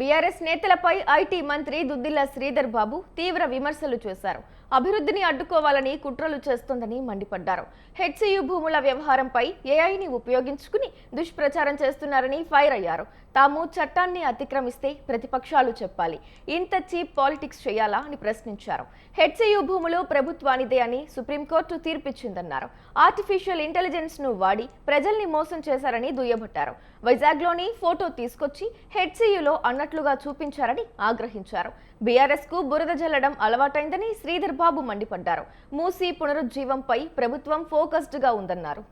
BRS నేతలపై IT మంత్రి దుద్దిల్ల శ్రీధర్ బాబు తీవ్ర విమర్శలు చేశారు. అభివృద్ధిని అడ్డుకోవాలని కుట్రలు చేస్తోందని మండిపడ్డారు. హెచ్సియు భూముల వ్యవహారంపై ఏఐని ఉపయోగించుకుని దుష్ప్రచారం చేస్తున్నారని ఫైర్ అయ్యారు. తాము చట్టాన్ని అతిక్రమిస్తే ప్రతిపక్షాలు చెప్పాలి. ఇంత చీప్ పాలిటిక్స్ చేయాలా అని ప్రశ్నించారు. హెచ్సియు భూములు ప్రభుత్వానిదే అని సుప్రీంకోర్టు తీర్పిచ్చిందన్నారు. ఆర్టిఫిషియల్ ఇంటెలిజెన్స్ను వాడి ప్రజల్ని మోసం చేశారని దుయ్యబట్టారు. వైజాగ్లోని ఫోటో తీసుకొచ్చి హెచ్సియులో అన్నట్లుగా చూపించారని ఆగ్రహించారు. బీఆర్ఎస్కు బురద జల్లడం అలవాటైందని శ్రీధర్ చంద్రబాబు మండిపడ్డారు. మూసీ పునరుజ్జీవంపై ప్రభుత్వం ఫోకస్డ్గా ఉందన్నారు.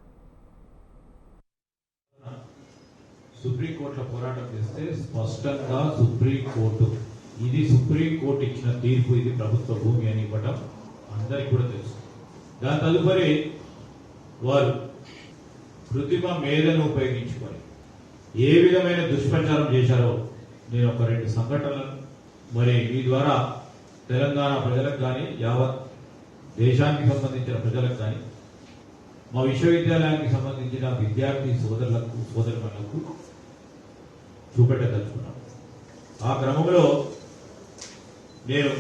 సుప్రీంకోర్టులో పోరాటం చేస్తే స్పష్టంగా సుప్రీంకోర్టు ఇది సుప్రీంకోర్టు ఇచ్చిన తీర్పు ఇది ప్రభుత్వ భూమి అని ఇవ్వటం అందరికి కూడా తెలుసు. దాని తదుపరి వారు కృత్రిమ మేధను ఉపయోగించుకొని ఏ విధమైన దుష్ప్రచారం చేశారో నేను ఒక రెండు సంఘటనలను మరి మీ ద్వారా తెలంగాణ ప్రజలకు కానీ యావత్ దేశానికి సంబంధించిన ప్రజలకు కానీ మా విశ్వవిద్యాలయానికి సంబంధించిన విద్యార్థి సోదరులకు సోదరులకు చూపెట్టదలుచుకున్నాం. ఆ క్రమంలో నేను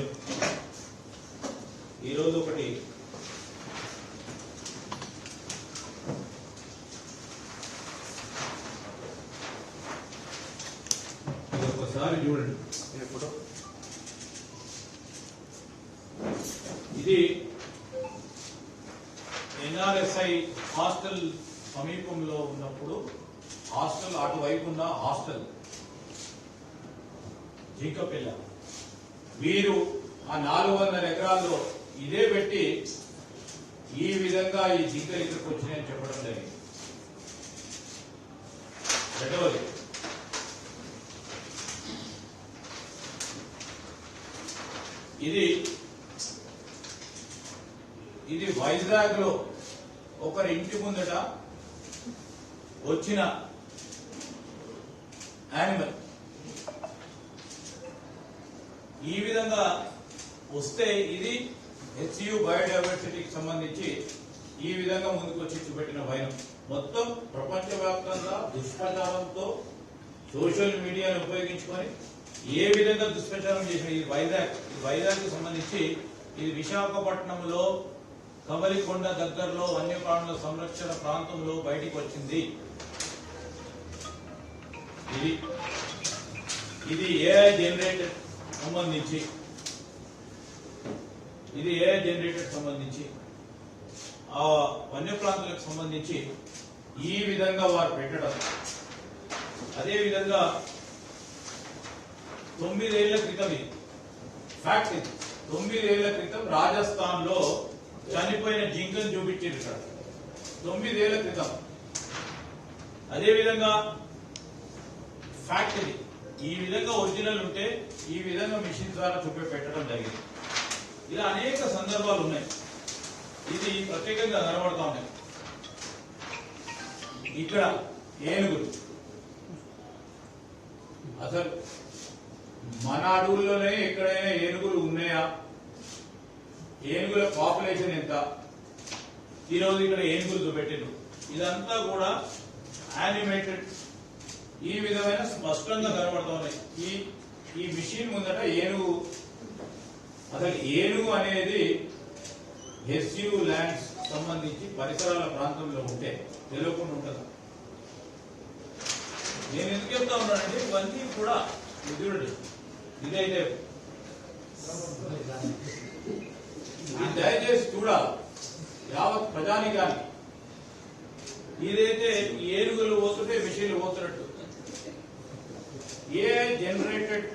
ఈరోజు ఒకటి ఇది ఒకసారి చూడండి. ఇది ఎన్ఆర్ఎస్ఐ హాస్టల్ సమీపంలో ఉన్నప్పుడు హాస్టల్ అటువైపు ఉన్న హాస్టల్ జింకపిల్ల. వీరు ఆ నాలుగు వందల ఎకరాల్లో ఇదే పెట్టి ఈ విధంగా ఈ జింక ఇక్కడికి వచ్చినాయని చెప్పడం జరిగింది. రెండవది ఇది ఇది వైజాగ్లో ఒకరి ఇంటి ముందట వచ్చిన యానిమల్. ఈ విధంగా వస్తే ఇది హెచ్యు బయోడైవర్సిటీకి సంబంధించి ఈ విధంగా ముందుకు వచ్చి చూపెట్టిన వైనం మొత్తం ప్రపంచవ్యాప్తంగా దుష్ప్రచారంతో సోషల్ మీడియాను ఉపయోగించుకొని ఏ విధంగా దుష్ప్రచారం చేసిన ఇది వైజాగ్ వైజాగ్ సంబంధించి ఇది విశాఖపట్నంలో కమలికొండ దగ్గరలో వన్యప్రాణుల సంరక్షణ ప్రాంతంలో బయటికి వచ్చింది. ఇది ఇది ఏఐ జనరేటెడ్ సంబంధించి ఇది ఏఐ జనరేటెడ్ సంబంధించి ఆ వన్యప్రాంతాలకు సంబంధించి ఈ విధంగా వారు పెట్టడం. అదేవిధంగా తొమ్మిదేళ్ళ క్రితం ఇది ఫ్యాక్ట్ ఇది తొమ్మిదేళ్ళ క్రితం రాజస్థాన్లో చనిపోయిన జింకను చూపించారు ఇక్కడ తొమ్మిదేళ్ళ క్రితం. అదే విధంగా ఈ విధంగా ఒరిజినల్ ఉంటే ఈ విధంగా మిషన్ ద్వారా చూపి పెట్టడం జరిగింది. ఇలా అనేక సందర్భాలు ఉన్నాయి. ఇది ప్రత్యేకంగా కనబడతా ఉన్నాయి ఇక్కడ ఏనుగులు. అసలు మన అడవుల్లోనే ఎక్కడైనా ఏనుగులు ఉన్నాయా? ఏనుగుల పాపులేషన్ ఎంత? ఈరోజు ఇక్కడ ఏనుగులు చూపెట్టిండ్రు. ఇదంతా కూడా యానిమేటెడ్. ఈ విధమైన స్పష్టంగా కనబడుతూ ఉన్నాయి. ఈ ఈ మిషన్ ముందట ఏనుగు అసలు ఏనుగు అనేది ఎస్యూ ల్యాండ్స్ సంబంధించి పరిసరాల ప్రాంతంలో ఉంటే తెలియకుండా ఉంటుంది? నేను ఎందుకు చెప్తా ఉన్నానంటే ఇవన్నీ కూడా ఇది చూడండి. ఇదైతే దయచేసి చూడాలి. యావత్ ప్రజానికాన్ని. ఇదైతే ఏనుగులు పోతుంటే మిషన్లు పోతున్నట్టు. ఏ జనరేటెడ్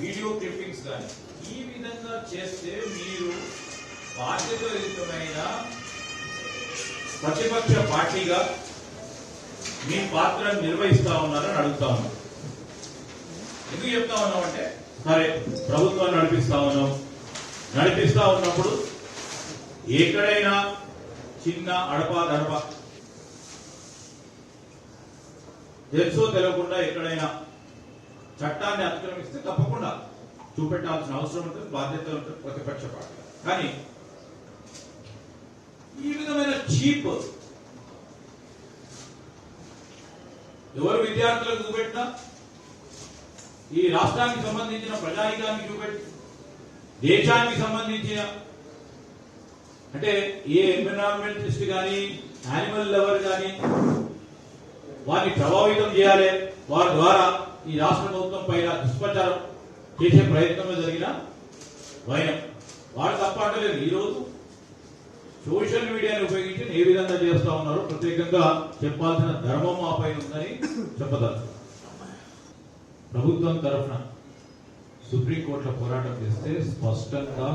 వీడియో క్లిప్పింగ్స్ కానీ ఈ విధంగా చేస్తే మీరు బాధ్యతాయుతమైన ప్రతిపక్ష పార్టీగా మీ పాత్రను నిర్వహిస్తా ఉన్నారని అడుగుతా ఉన్నాం. ఎందుకు చెప్తా ఉన్నామంటే సరే ప్రభుత్వాన్ని నడిపిస్తా ఉన్నాం. నడిపిస్తా ఉన్నప్పుడు ఎక్కడైనా చిన్న అడప దడప తెలుసో తెలియకుండా ఎక్కడైనా చట్టాన్ని అతిక్రమిస్తే తప్పకుండా చూపెట్టాల్సిన అవసరం ఉంటుంది బాధ్యత ఉంటుంది ప్రతిపక్ష పార్టీ. కానీ ఈ విధమైన చీప్ ఎవరు విద్యార్థులకు చూపెట్టినా ఈ రాష్ట్రానికి సంబంధించిన ప్రజాహితానికి చూపెట్టి దేశానికి సంబంధించిన అంటే ఏ ఎన్విరాన్మెంటలిస్ట్ కానీ యానిమల్ లవర్ కానీ వారిని ప్రభావితం చేయాలి. వారి ద్వారా ఈ రాష్ట్ర ప్రభుత్వం పైన దుష్ప్రచారం చేసే ప్రయత్నమే జరిగిన వైనం. వాడు తప్ప అంటలేదు ఈరోజు సోషల్ మీడియాని ఉపయోగించి ఏ విధంగా చేస్తా ఉన్నారో ప్రత్యేకంగా చెప్పాల్సిన ధర్మం మా పైన ఉందని చెప్పదలుచు ప్రభుత్వం తరఫున సుప్రీంకోర్టులో పోరాటం చేస్తే స్పష్టంగా